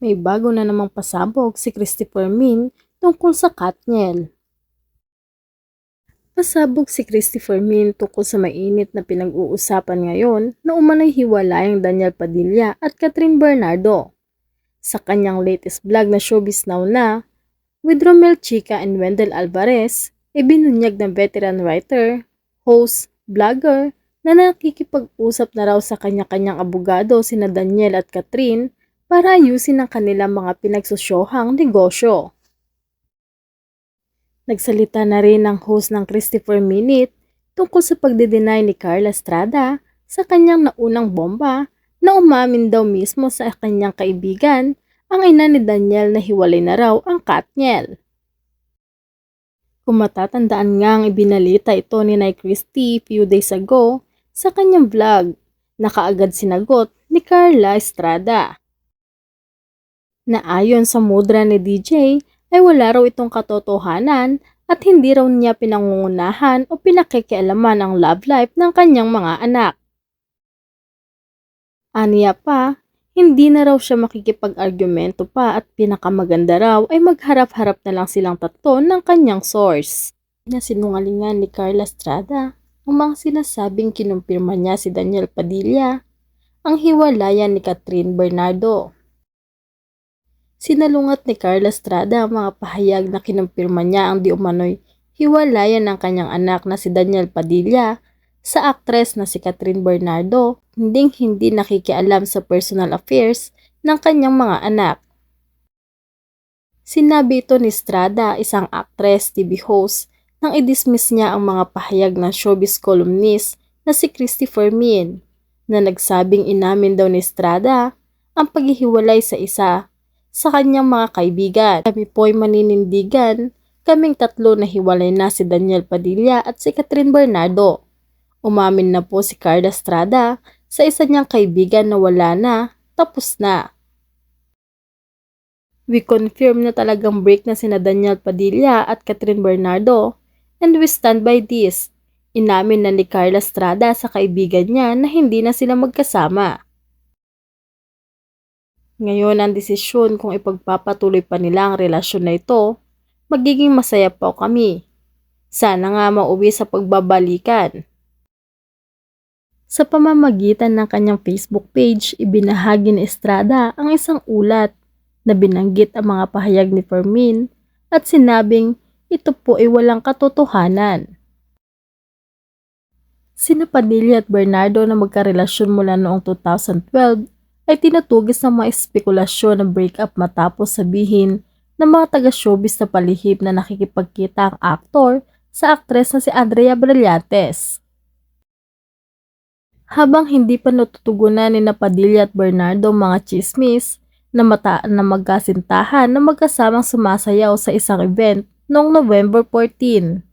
May bago na namang pasabog si Christopher Min tungkol sa Katniel. Pasabog si Christopher Min tungkol sa mainit na pinag-uusapan ngayon na umano'y hiwalayang Daniel Padilla at Catherine Bernardo. Sa kanyang latest vlog na Showbiz Now na, with Romel Chica and Wendell Alvarez, ibinunyag ng veteran writer, host, vlogger, na nakikipag-usap na raw sa kanya-kanyang abogado sina Daniel at Catherine para ayusin ang kanilang mga pinagsusyohang negosyo. Nagsalita na rin ang host ng Christopher Minute tungkol sa pagdedeny ni Carla Estrada sa kanyang naunang bomba na umamin daw mismo sa kanyang kaibigan ang ina ni Daniel na hiwalay na raw ang Katniel. Kung matatandaan nga ang ibinalita ito ni Nay Christie few days ago sa kanyang vlog, na kaagad sinagot ni Carla Estrada na ayon sa mudra ni DJ ay wala raw itong katotohanan at hindi raw niya pinangungunahan o pinakikialaman ang love life ng kanyang mga anak. Aniya pa, hindi na raw siya makikipag-argumento pa at pinakamaganda raw ay magharap-harap na lang silang tatlo ng kanyang source. Nasinungalingan ni Carla Estrada ang mga sinasabing kinumpirma niya si Daniel Padilla ang hiwalayan ni Catherine Bernardo. Sinalungat ni Carla Estrada ang mga pahayag na kinumpirma niya ang di umano'y hiwalayan ng kanyang anak na si Daniel Padilla sa aktres na si Catherine Bernardo, hinding hindi nakikialam sa personal affairs ng kanyang mga anak. Sinabi ito ni Estrada, isang aktres, TV host, nang i-dismiss niya ang mga pahayag ng showbiz columnist na si Christopher Min, na nagsabing inamin daw ni Estrada ang paghihiwalay sa isa sa kanyang mga kaibigan. Kami po'y maninindigan, kaming tatlo na hiwalay na si Daniel Padilla at si Catherine Bernardo. Umamin na po si Carla Estrada sa isa niyang kaibigan na wala na, tapos na. We confirm na talagang break na sina Daniel Padilla at Catherine Bernardo and we stand by this. Inamin na ni Carla Estrada sa kaibigan niya na hindi na sila magkasama. Ngayon ang desisyon kung ipagpapatuloy pa nila ang relasyon na ito, magiging masaya po kami. Sana nga mauwi sa pagbabalikan. Sa pamamagitan ng kanyang Facebook page, ibinahagi ni Estrada ang isang ulat na binanggit ang mga pahayag ni Fermin at sinabing ito po ay walang katotohanan. Sina Padilla at Bernardo na magkarelasyon mula noong 2012 ay tinatugis ng mga espekulasyon ng breakup matapos sabihin ng mga taga-showbiz na palihim na nakikipagkita ang aktor sa aktres na si Andrea Brillantes. Habang hindi pa natutugunan ni Napadilla at Bernardo mga chismis na mata na magkasintahan na magkasamang sumasayaw sa isang event noong November 14.